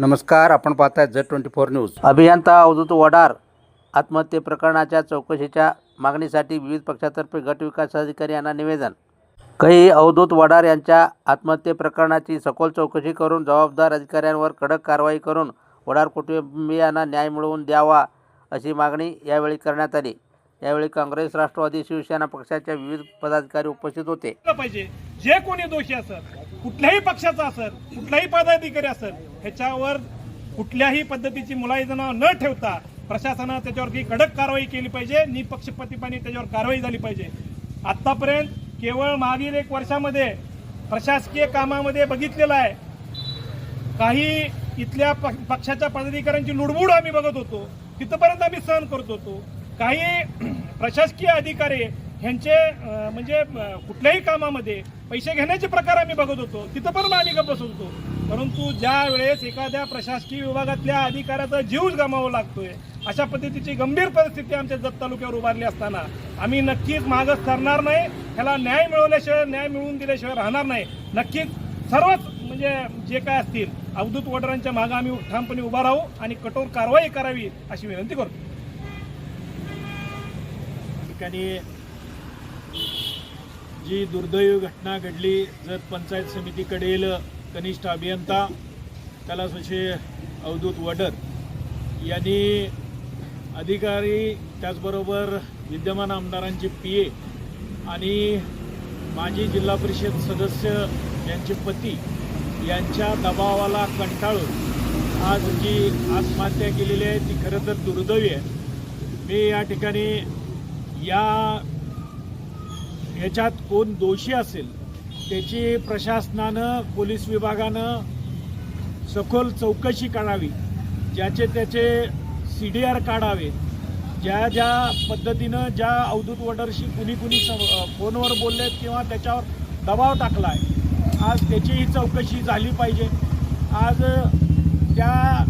नमस्कार आपण पाहताय झेड ट्वेंटी फोर न्यूज. अभियंता अवधूत वडार आत्महत्ये प्रकरणाच्या चौकशीच्या मागणीसाठी विविध पक्षातर्फे गट विकास अधिकारी यांना निवेदन. काही अवधूत वडार यांच्या आत्महत्ये प्रकरणाची सखोल चौकशी करून जबाबदार अधिकाऱ्यांवर कडक कारवाई करून वडार कुटुंबियांना न्याय मिळवून द्यावा अशी मागणी यावेळी करण्यात आली. यावेळी काँग्रेस राष्ट्रवादी शिवसेना पक्षाच्या विविध पदाधिकारी उपस्थित होते. जे कोणी दोषी असत कुठल्याही पक्षाचा असेल कुठलाही पदाधिकारी असेल ह्याच्यावर कुठल्याही पद्धतीची मुलायजना न ठेवता प्रशासनानं त्याच्यावरती कडक कारवाई केली पाहिजे निपक्षपातीपणे त्याच्यावर कारवाई झाली पाहिजे. आतापर्यंत केवळ मागील एक वर्षामध्ये प्रशासकीय कामामध्ये बघितलेलं आहे. काही इथल्या प- पक्षाच्या पदाधिकाऱ्यांची लुडबुड आम्ही बघत होतो. तिथपर्यंत आम्ही सहन करत होतो. काही प्रशासकीय अधिकारी ह्यांचे म्हणजे कुठल्याही कामामध्ये पैसे घेण्याचे प्रकार आम्ही बघत होतो. तिथपर्यंत आम्ही गप्प बसत होतो. परंतु ज्या वेळेस एखाद्या प्रशासकीय विभागातल्या अधिकाऱ्याचा जीवच गमावा लागतोय अशा पद्धतीची गंभीर परिस्थिती आमच्या जत तालुक्यावर उभारली असताना आम्ही नक्कीच मागच ठरणार नाही ह्याला न्याय मिळवल्याशिवाय न्याय मिळवून दिल्याशिवाय राहणार नाही. नक्कीच सर्वच म्हणजे जे काय असतील अवधूत वडरांच्या मागं आम्ही ठामपणे उभा राहू आणि कठोर कारवाई करावी अशी विनंती करतो. ठिकाणी जी दुर्दैवी घटना घडली जत पंचायत समितीकडील कनिष्ठ अभियंता कैलासोशे अवधूत वडर यांनी अधिकारी त्याचबरोबर विद्यमान आमदारांचे पी ए आणि माजी जिल्हा परिषद सदस्य यांचे पती यांच्या दबावाला कंटाळून आज जी आत्महत्या केलेली आहे ती खरं तर दुर्दैवी आहे. मी या ठिकाणी या ह्याच्यात कोण दोषी असेल त्याची प्रशासनानं पोलीस विभागानं सखोल चौकशी करावी ज्याचे त्याचे सी डी आर काढावे ज्या ज्या पद्धतीनं ज्या अवधूत वडरशी कुणी कुणी फोनवर बोललेत किंवा त्याच्यावर दबाव टाकला आहे आज त्याचीही चौकशी झाली पाहिजे. आज त्या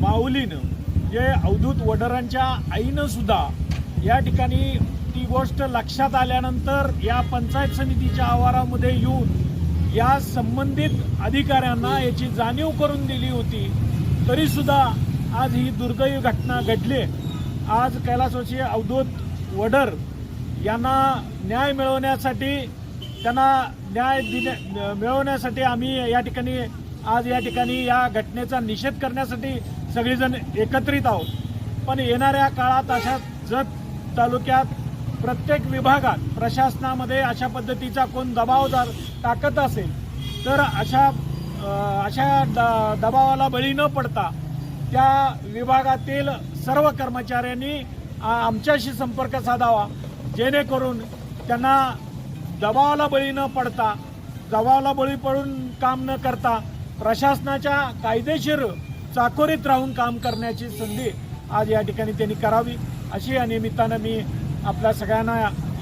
माऊलीनं जे अवधूत वडरांच्या आईनं सुद्धा या ठिकाणी ती गोष्ट लक्षात आल्यानंतर या पंचायत समितीच्या आवारामध्ये येऊन या संबंधित अधिकाऱ्यांना याची जाणीव करून दिली होती. तरीसुद्धा आज ही दुर्दैवी घटना घडली. आज कैलासवासी अवधूत वडर यांना न्याय मिळवण्यासाठी त्यांना न्याय दिल्या मिळवण्यासाठी आम्ही या ठिकाणी आज या ठिकाणी या घटनेचा निषेध करण्यासाठी सगळेजण एकत्रित आहोत. पण येणाऱ्या काळात अशा जत तालुक्यात प्रत्येक विभागात प्रशासनामध्ये अशा पद्धतीचा कोण दबावदार टाकत असेल तर अशा अशा द दबावाला बळी न पडता त्या विभागातील सर्व कर्मचाऱ्यांनी आमच्याशी संपर्क साधावा जेणेकरून त्यांना दबावाला बळी न पडता दबावाला बळी पडून काम न करता प्रशासनाच्या कायदेशीर चाकोरीत राहून काम करण्याची संधी आज या ठिकाणी त्यांनी करावी अशी या निमित्तानं मी आपल्या सगळ्यांना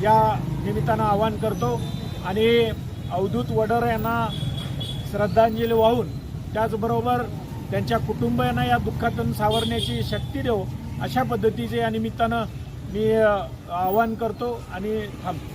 या निमित्तानं आवाहन करतो आणि अवधूत वडर यांना श्रद्धांजली वाहून त्याचबरोबर त्यांच्या कुटुंबियांना या दुःखातून सावरण्याची शक्ती देऊ अशा पद्धतीचे या निमित्तानं मी आवाहन करतो आणि थांबतो